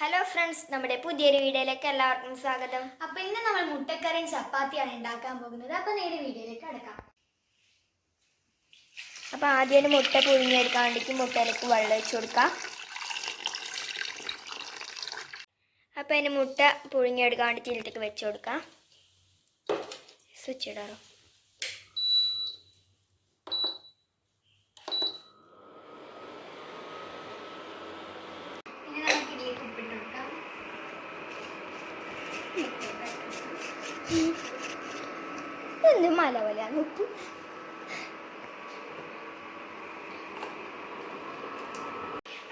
Hello friends നമ്മുടെ പുതിയൊരു വീഡിയോയിലേക്ക് എല്ലാവർക്കും സ്വാഗതം. അപ്പൊ ഇന്ന് നമ്മൾ മുട്ടക്കറിയും ചപ്പാത്തിയാണ് ഉണ്ടാക്കാൻ പോകുന്നത്. അപ്പൊ നേരെ വീഡിയോയിലേക്ക് അടക്കാം അപ്പോൾ ആദ്യം ഒരു മുട്ട പുഴുങ്ങിയെടുക്കാൻ വേണ്ടിക്ക് മുട്ടയിലേക്ക് വെള്ളം ഒഴിച്ച് കൊടുക്കാം. അപ്പോൾ അതിന് മുട്ട പുഴുങ്ങിയെടുക്കാൻ വേണ്ടിയിട്ട് ഇതിലേക്ക് വെച്ച് കൊടുക്കാം. സ്വിച്ച് ഇടാറോ ഇനി നമുക്ക് ഇതിലേക്ക് ഉപ്പിട്ട് കൊടുക്കാം എന്ത് മല പോലെ ഉപ്പ്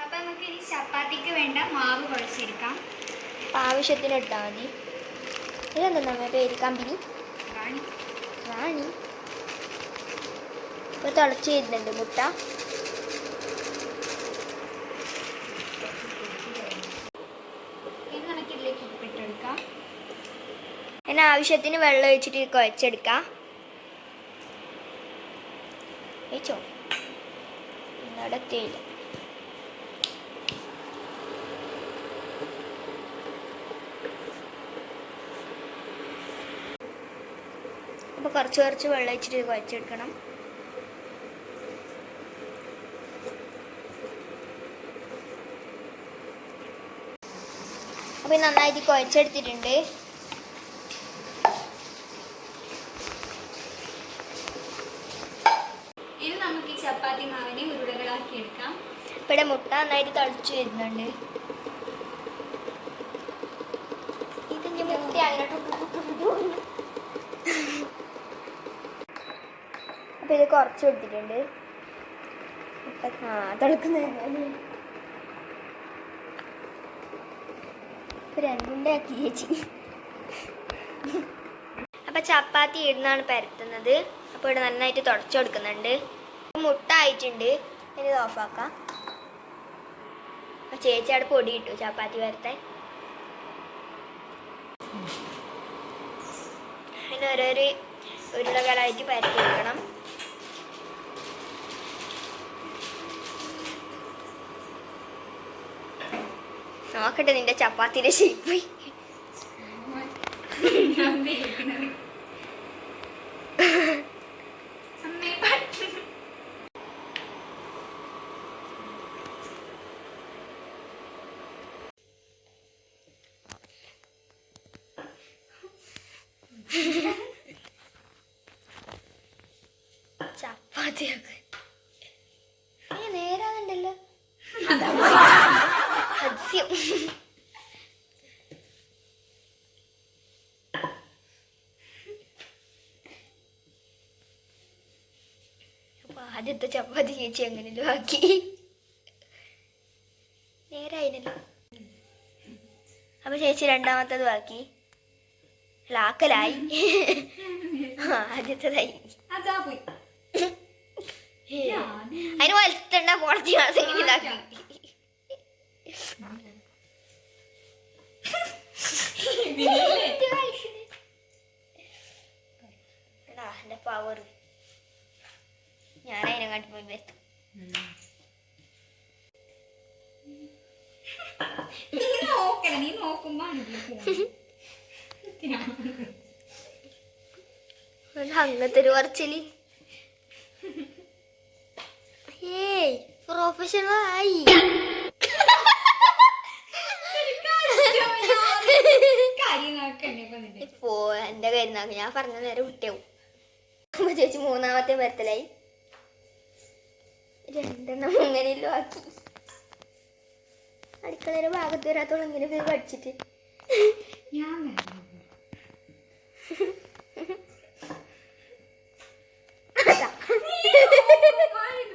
അപ്പൊ നമുക്ക് ഇനി ചപ്പാത്തിക്ക് വേണ്ട മാവ് കുഴച്ചെടുക്കാം. ആവശ്യത്തിന് ഇട്ടാൽ മതി ഇതെന്താ നമ്മ പേര്? കമ്പനി? റാണി. റാണി. ഇപ്പോൾ തിളച്ച് വരുന്നുണ്ട് മുട്ട ഇനി നമുക്ക് ഇതിലേക്ക് ഉപ്പിട്ട് കൊടുക്കാം അതിന് ആവശ്യത്തിന് വെള്ളം ഒഴിച്ചിട്ട് കുഴച്ചെടുക്കാം. വെച്ചോ നടത്തിയില്ല അപ്പോൾ കുറച്ച് കുറച്ച് വെള്ളം ഒഴിച്ചിട്ട് കുഴച്ചെടുക്കണം. അപ്പോൾ നന്നായിട്ട് കുഴച്ചെടുത്തിട്ടുണ്ട് ഇനി നമുക്ക് ഈ ചപ്പാത്തി മാവിനെ ഉരുളകളാക്കി എടുക്കാം. ഇവിടെ മുട്ട നന്നായിട്ട് തളിച്ചു വരുന്നുണ്ട്. ഇതിന്റെ മുട്ട അപ്പൊ ഇത് കുറച്ച് കൊടുത്തിട്ടുണ്ട്. മുട്ട ആ തിളക്കുന്ന. രണ്ടിന്റെ ആക്കി ചേച്ചി. അപ്പൊ ചപ്പാത്തി ഇടുന്നാണ് പരത്തുന്നത്. അപ്പൊ ഇവിടെ നന്നായിട്ട് തുടച്ചു കൊടുക്കുന്നുണ്ട്. മുട്ട ആയിട്ടുണ്ട് ഇനി ഓഫാക്കാം. ചേച്ചി അവിടെ പൊടി ഇട്ടു ചപ്പാത്തി വരത്താൻ അതിന് ഓരോരു ഉരുളകളായിട്ട് പരത്തി വെക്കണം നോക്കട്ടെ നിന്റെ ചപ്പാത്തിയുടെ ഷേപ്പ് അമ്മേ പറ്റ്. ഹസ്യം ആദ്യത്തെ ചപ്പാത്തി ചേച്ചി അങ്ങനെ ആക്കി. നേരായിനല്ലോ അപ്പൊ ചേച്ചി രണ്ടാമത്തത് ആക്കി. അല്ല, ആക്കലായി. ആദ്യത്തേതായി. അതാ പോയി. അതിന് വലുത്തണ്ട പോളത്തി മാസം ഇതാക്കി എന്റെ പവർ ഞാൻ അതിനെങ്ങാട്ടി പോയി വരുത്തും നീ നോക്കുമ്പോ അങ്ങനത്തെ ഒരു പറച്ചിൽ ഏയ് പ്രൊഫഷണൽ ആയി ഇപ്പൊ എന്റെ പെരുന്നാക്ക് ഞാൻ പറഞ്ഞ നേരെ വിട്ടാവും അപ്പൊ ചേച്ചി മൂന്നാമത്തെ വരത്തലായി രണ്ടെണ്ണം അങ്ങനെയല്ലോ ആക്കി. അടുക്കളയുടെ ഭാഗത്ത് വരാത്തോളം ഇങ്ങനെ പോയി പഠിച്ചിട്ട്. ഞാൻ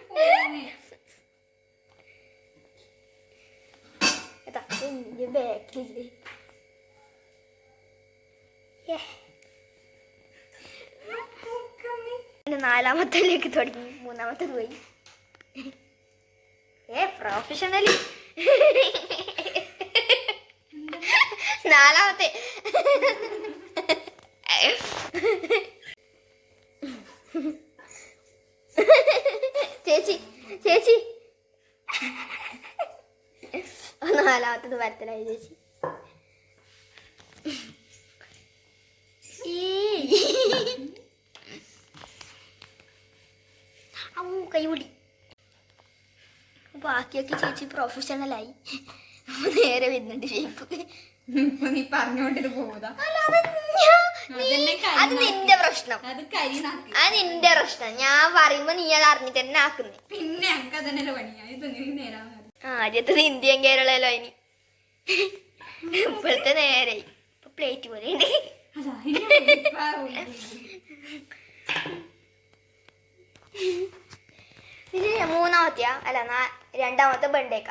ഏ നോക്കമ്മേ. പിന്നെ നാലാമത്തേലേക്ക് തുടങ്ങി മൂന്നാമത്തെ പോയി ഏ പ്രൊഫഷണലി നാലാമത്തെ രണ്ടാമത്തത് വരത്തലായി ചേച്ചി കൈപിടി ബാക്കിയൊക്കെ ചേച്ചി പ്രൊഫഷണലായി നേരെ വരുന്നുണ്ട് ഷേപ്പ് നീ പറഞ്ഞോണ്ടിത് പോകാ അല്ല, അത് നിന്റെ പ്രശ്നം. അത് നിന്റെ പ്രശ്നം. ഞാൻ പറയുമ്പോ നീ അത് അറിഞ്ഞിട്ട് തന്നെ ആക്കുന്നേ. പിന്നെ ആദ്യത്തെ ഇന്ത്യൻ കേരളല്ലോ ഇനി. ഇപ്പോഴത്തെ നേരെ ഇപ്പൊ പ്ലേറ്റ് പോലെ ഉണ്ട് ഇത് മൂന്നാമത്തെയാ. അല്ല നാ- രണ്ടാമത്തെ ബണ്ടേക്ക.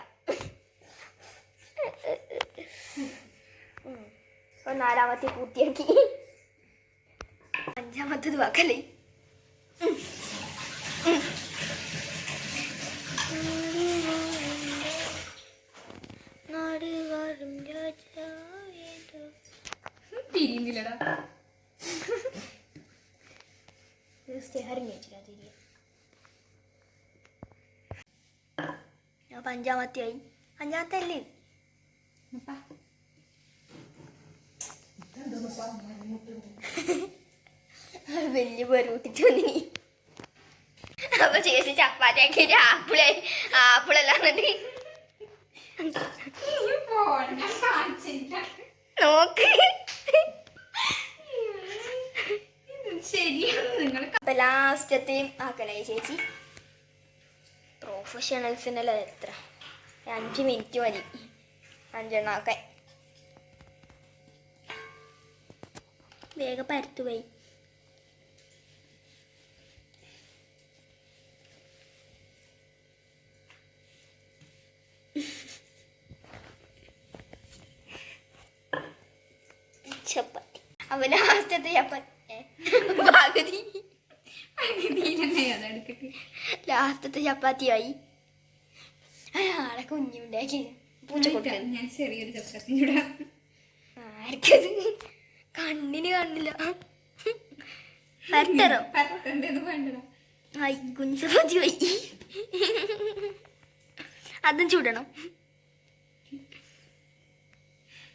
ഇപ്പൊ നാലാമത്തെ പൂർത്തിയാക്കി. അഞ്ചാമത്തെ വാക്കല്ലേ? നാട് വാഴും രാജാവേതോ. തിരിയുന്നില്ലടാ. ഞാൻ അഞ്ചാമത്തെ ആയി. അഞ്ചാമത്തെ അല്ലേ. വലിയ പേരൂട്ടിട്ട് വന്നിനി അപ്പൊ ചേച്ചി ചപ്പാത്തിയാക്കി ആപ്പിൾ ആപ്പിളല്ലാന്നുണ്ട് നോക്ക്. അപ്പൊ ലാസ്റ്റത്തെയും ആക്കലായി ചേച്ചി. പ്രൊഫഷണൽസിനല്ല എത്ര? അഞ്ച് മിനിറ്റ് മതി. അഞ്ചെണ്ണം ആക്കാൻ. വേഗം പരത്തു ചപ്പാത്തി. അപ്പൊ ലാസ്റ്റത്തെ ചപ്പാത്തി. പകുതി അതെടുക്കട്ടെ ലാസ്റ്റത്തെ ചപ്പാത്തിയായി. ആളെ കുഞ്ഞുണ്ടാക്കി. ഞാൻ ചെറിയൊരു ചപ്പാത്തി ആർക്കത്? കണ്ണിന് കാണില്ല. വേണ്ടടാ. ആയി കുഞ്ഞു ചപ്പാത്തി പോയി അതും ചൂടണം?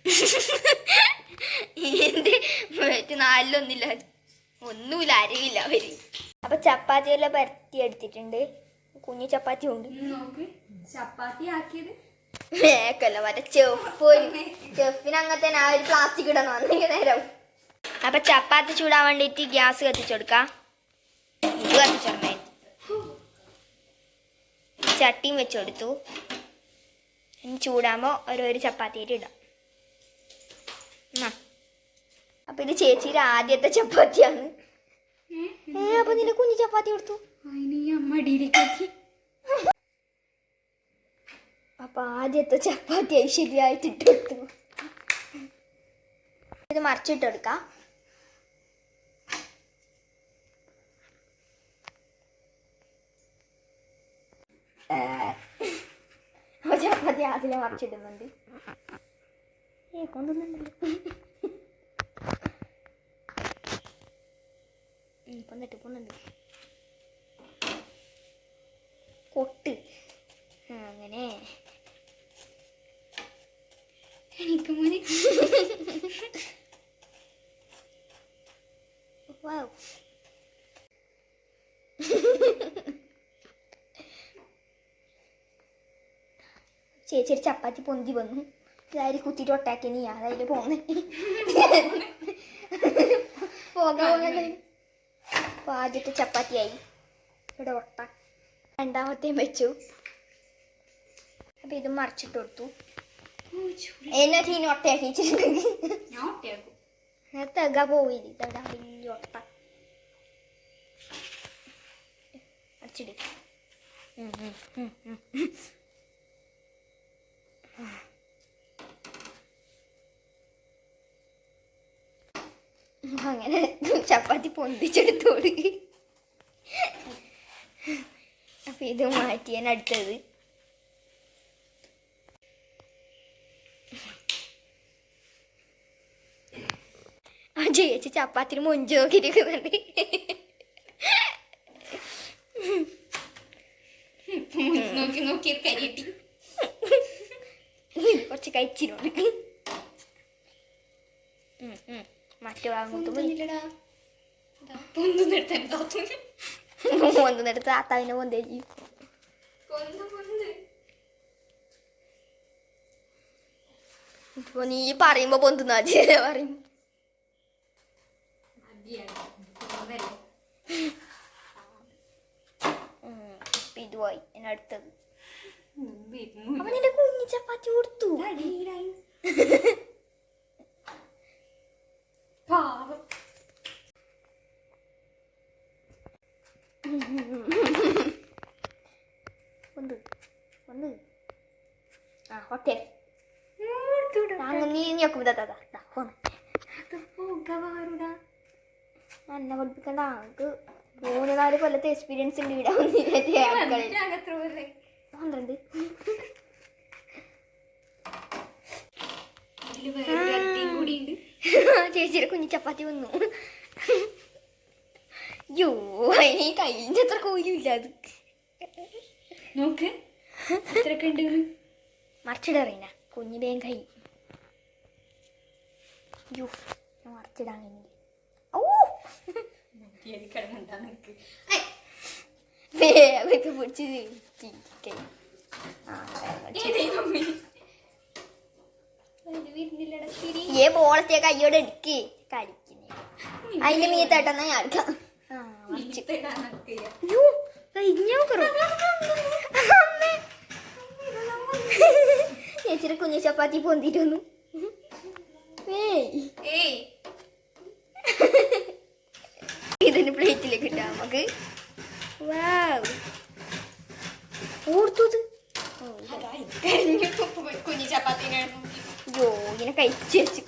എന്റെ മറ്റേ നാലിലൊന്നില്ല. ഒന്നുമില്ല അറിയില്ല അവർ. അപ്പൊ ചപ്പാത്തി എല്ലാം പരത്തി എടുത്തിട്ടുണ്ട്. കുഞ്ഞു ചപ്പാത്തി ഉണ്ട്. നോക്ക്. ചപ്പാത്തി ആക്കിയത്. ഏക്കല്ല മറ്റേ ചെഫ് ചെഫിന് അങ്ങനത്തെ ആ ഒരു പ്ലാസ്റ്റിക് ഇടണം. അന്നെങ്കിൽ നേരം. അപ്പൊ ചപ്പാത്തി ചൂടാൻ വേണ്ടിയിട്ട് ഗ്യാസ് കത്തിച്ചു കൊടുക്കാം. ഇത് കത്തിച്ചോണ്ടേ ചട്ടിയും വെച്ച് കൊടുത്തു. ഇനി ചൂടാകുമ്പോൾ ഓരോരു ചപ്പാത്തിയിട്ട് ഇടാം. എന്നാ? അപ്പൊ ഇത് ചേച്ചിയുടെ ആദ്യത്തെ ചപ്പാത്തിയാണ്. ഏ അപ്പൊ നിന്റെ കുഞ്ഞു ചപ്പാത്തി കൊടുത്തു. അപ്പൊ ആദ്യത്തെ ചപ്പാത്തി ശരിയായിട്ട് ഇട്ട്. കൊടുത്തു ഇത് മറിച്ചിട്ട് കൊടുക്കാം. ചപ്പാത്തി അതിലെ മറിച്ചിടുന്നുണ്ട്. ഏ കൊണ്ടുവന്നുണ്ടല്ലോ ഉം, പോകുന്നുണ്ട്. കൊട്ട്. അങ്ങനെ. എനിക്ക് മോനെ. Wow. ചേച്ചി ഒരു ചപ്പാത്തി പൊന്തി വന്നു. ഇതായി കുത്തിട്ട് ഒട്ടാക്കി നീ? അതായത് പോന്നെ. പോകാൻ അപ്പൊ ആദ്യത്തെ ചപ്പാത്തിയായി. ഇവിടെ ഒട്ട രണ്ടാമത്തെയും വെച്ചു. അപ്പൊ ഇത് മറിച്ചിട്ട് കൊടുത്തു. എന്നാ തീനി ഒട്ടയാക്കി വെച്ചിട്ടുണ്ടെങ്കിൽ തെക പോയില്ല ഇതവിടെ വലിയ ഒട്ട അടിച്ചിട് അങ്ങനെ ചപ്പാത്തി പൊന്തിച്ചെടുത്തോട് അപ്പൊ ഇത് മാറ്റിയാൻ അടുത്തത്. ആ ചേച്ചി ചപ്പാത്തിന് മൊഞ്ച് നോക്കിയിരിക്കുന്നുണ്ട് നോക്കി നോക്കി കരിയട്ടി. കുറച്ച് കഴിച്ചിരുന്നു ഉം, ഉം. മറ്റു ഭാഗം താത്താവിനെ പൊന്തേ ചെയ്യും ഇപ്പൊ നീ പറയുമ്പോ പൊന്തുന്ന ആദ്യം പറയും. ഇതുമായി എന്നെ അടുത്തത്. എന്റെ കുഞ്ഞു ചപ്പാത്തി കൊടുത്തു. ഒന്ന് ഒന്ന് ആ ഓക്കെ നീ നോക്കും എന്നെ പഠിപ്പിക്കണ്ട നമുക്ക് മൂന്ന് നാല് കൊല്ലത്തെ എക്സ്പീരിയൻസ് ഉണ്ട് ഇവിടെ വന്നിട്ട് അടുക്കളയിൽ പന്ത്രണ്ട് ചേച്ചിയുടെ കുഞ്ഞു ചപ്പാത്തി വന്നു യോ ഈ കയ്യിന്റെ അത്ര കോയിലും ഇല്ല അത് നോക്ക് എത്രയൊക്കെ ഉണ്ട് മറിച്ചിടറിന കുഞ്ഞു വേഗം കൈ. യോ ഞാൻ മറിച്ചിടാൻ കഴിഞ്ഞില്ല ഓ പിടിച്ച് ആ. ഏ ബോളത്തെ കയ്യോടെ എടുക്ക് കളിക്കുന്നേ അതിന്റെ മീത്തട്ടെന്നാ ഞാൻ എടുക്കാം. ചേച്ചിയുടെ കുഞ്ഞു ചപ്പാത്തി പൊന്തിരുന്നു ഇതിന് പ്ലേറ്റിലേക്ക് ഇട്ടാ നമുക്ക്. വാവ്. ഓർത്തത് കുഞ്ഞു ചപ്പാത്തിനാണ് അയ്യോ ഇങ്ങനെ കഴിച്ചു വെച്ചു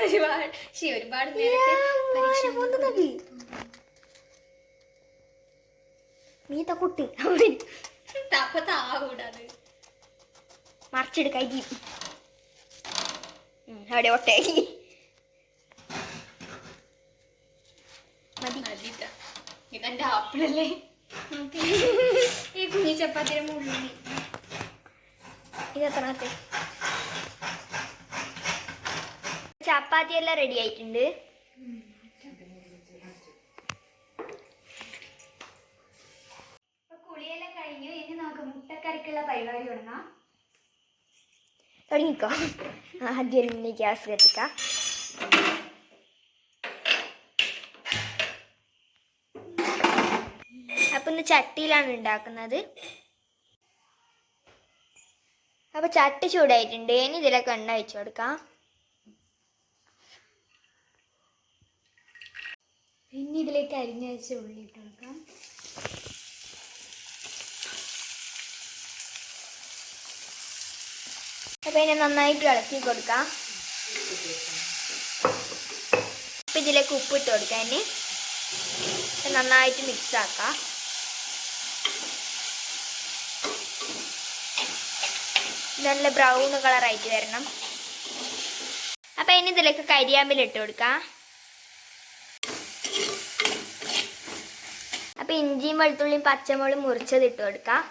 ഒരുപാട് ശരി ഒരുപാട് മീത്ത കുട്ടി അവിടെ ഒട്ടേക്ക് മതി. ഇതെന്റെ ആപ്പിളല്ലേ? ഈ കുഞ്ഞു ചപ്പാത്തിയുടെ മുകളിൽ ഇത് എത്രണത്തെ ചപ്പാത്തി എല്ലാം റെഡി ആയിട്ടുണ്ട് കുളിയെല്ലാം കഴിഞ്ഞു. ഇനി നമുക്ക് മുട്ടക്കറിക്കുള്ള പരിപാടി തുടങ്ങാം. തുടങ്ങിക്കോ. ആദ്യം ഗ്യാസ് കത്തിക്കാം. ഇന്ന് ചട്ടിയിലാണ് ഉണ്ടാക്കുന്നത്. അപ്പൊ ചട്ടി ചൂടായിട്ടുണ്ട്. ഇനി ഇതിലൊക്കെ എണ്ണ വെച്ച് കൊടുക്കാം. പിന്നെ ഇതിലേക്ക് അരിഞ്ഞ വെച്ച് ഉള്ളി ഇട്ട് കൊടുക്കാം. അപ്പൊ ഇതിനെ നന്നായിട്ട് ഇളക്കി കൊടുക്കാം. അപ്പം ഇതിലേക്ക് ഉപ്പിട്ട് കൊടുക്കാം ഇനി. നന്നായിട്ട് മിക്സ് ആക്കാം. നല്ല ബ്രൗൺ കളറായിട്ട് വരണം. അപ്പൊ ഇനി ഇതിലേക്ക് കരിയാമ്പിൽ ഇട്ട് കൊടുക്കാം. അപ്പൊ ഇഞ്ചിയും വെളുത്തുള്ളിയും പച്ചമുളകും മുറിച്ചത് ഇട്ട് കൊടുക്കാം.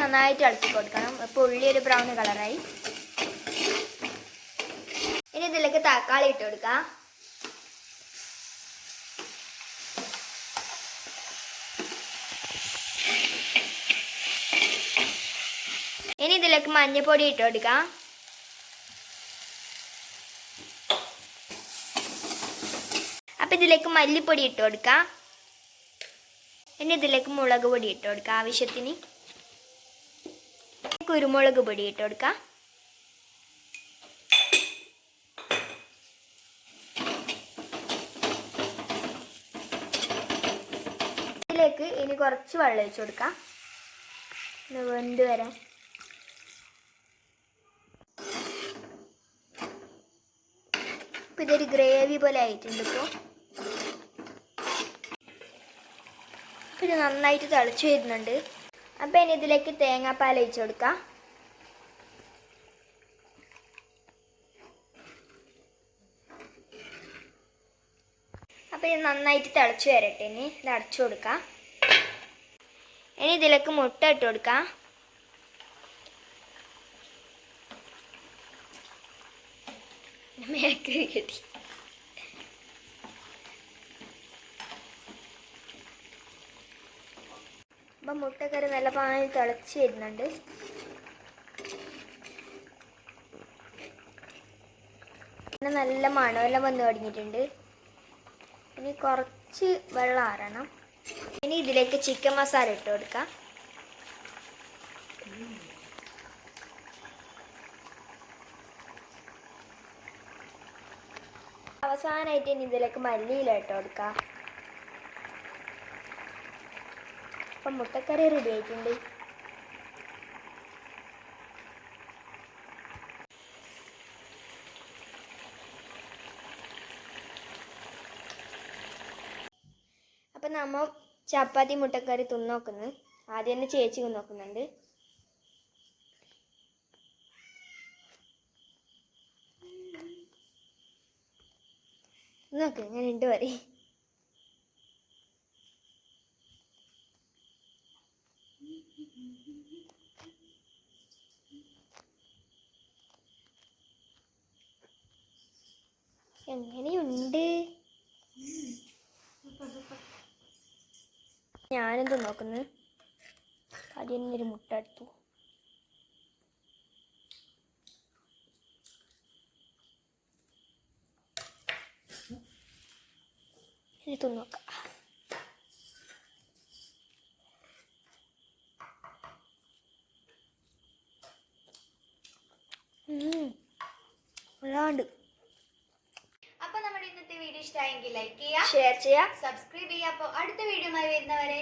നന്നായിട്ട് ഇളക്കി കൊടുക്കണം. ഇപ്പോൾ ഉള്ളി ഒരു ബ്രൗൺ കളറായി ഇനി ഇതിലേക്ക് തക്കാളി ഇട്ട് കൊടുക്കാം. ഇനി ഇതിലേക്ക് മഞ്ഞൾപ്പൊടി ഇട്ട് കൊടുക്കാം. അപ്പം ഇതിലേക്ക് മല്ലിപ്പൊടി ഇട്ട് കൊടുക്കാം. ഇനി ഇതിലേക്ക് മുളക് പൊടി ഇട്ട് കൊടുക്കാം ആവശ്യത്തിന്. കുരുമുളക് പൊടി ഇട്ട് കൊടുക്കാം. ഇതിലേക്ക് ഇനി കുറച്ച് വെള്ളം ഒഴിച്ചു കൊടുക്കാം. വെന്ത് വരാൻ. ഇതൊരു ഗ്രേവി പോലെ ആയിട്ടുണ്ട് ഇപ്പോൾ പിന്നെ നന്നായിട്ട് തിളച്ച് വരുന്നുണ്ട്. അപ്പം ഇനി ഇതിലേക്ക് തേങ്ങാപ്പാൽ അയച്ചു കൊടുക്കാം. അപ്പം ഇത് നന്നായിട്ട് തിളച്ച് വരട്ടെ ഇനി ഇത് അടച്ചു കൊടുക്കാം. ഇനി ഇതിലേക്ക് മുട്ട ഇട്ട് കൊടുക്കാം. മേക്ക് കിട്ടി അപ്പം മുട്ടക്കറി നല്ല പാനിൽ തിളച്ച് വരുന്നുണ്ട്. പിന്നെ നല്ല മണമെല്ലാം വന്ന് തുടങ്ങിയിട്ടുണ്ട്. ഇനി കുറച്ച് വെള്ളം ആറണം. ഇനി ഇതിലേക്ക് ചിക്കൻ മസാല ഇട്ട് കൊടുക്കാം. അവസാനമായിട്ട് ഇനി ഇതിലേക്ക് മല്ലിയില ഇട്ട് കൊടുക്കാം. അപ്പം മുട്ടക്കറി റെഡി ആയിട്ടുണ്ട്. അപ്പം നമ്മ ചപ്പാത്തി മുട്ടക്കറി തിന്നോക്കുന്നു ആദ്യം തന്നെ ചേച്ചി തിന്നോക്കുന്നുണ്ട് നോക്ക് ഞാൻ ഉണ്ട് പറയും എങ്ങനെയുണ്ട്? ഞാനെന്താ നോക്കുന്നത് അതിൽ നിന്നൊരു മുട്ട എടുത്തു. ഇനി ഉം. കൊള്ളാണ്ട് അപ്പൊ നമ്മുടെ ഇന്നത്തെ വീഡിയോ ഇഷ്ടമായെങ്കിൽ ലൈക്ക് ചെയ്യുക ഷെയർ ചെയ്യാം സബ്സ്ക്രൈബ് ചെയ്യുക. അപ്പോൾ അടുത്ത വീഡിയോ വരുന്നവരെ.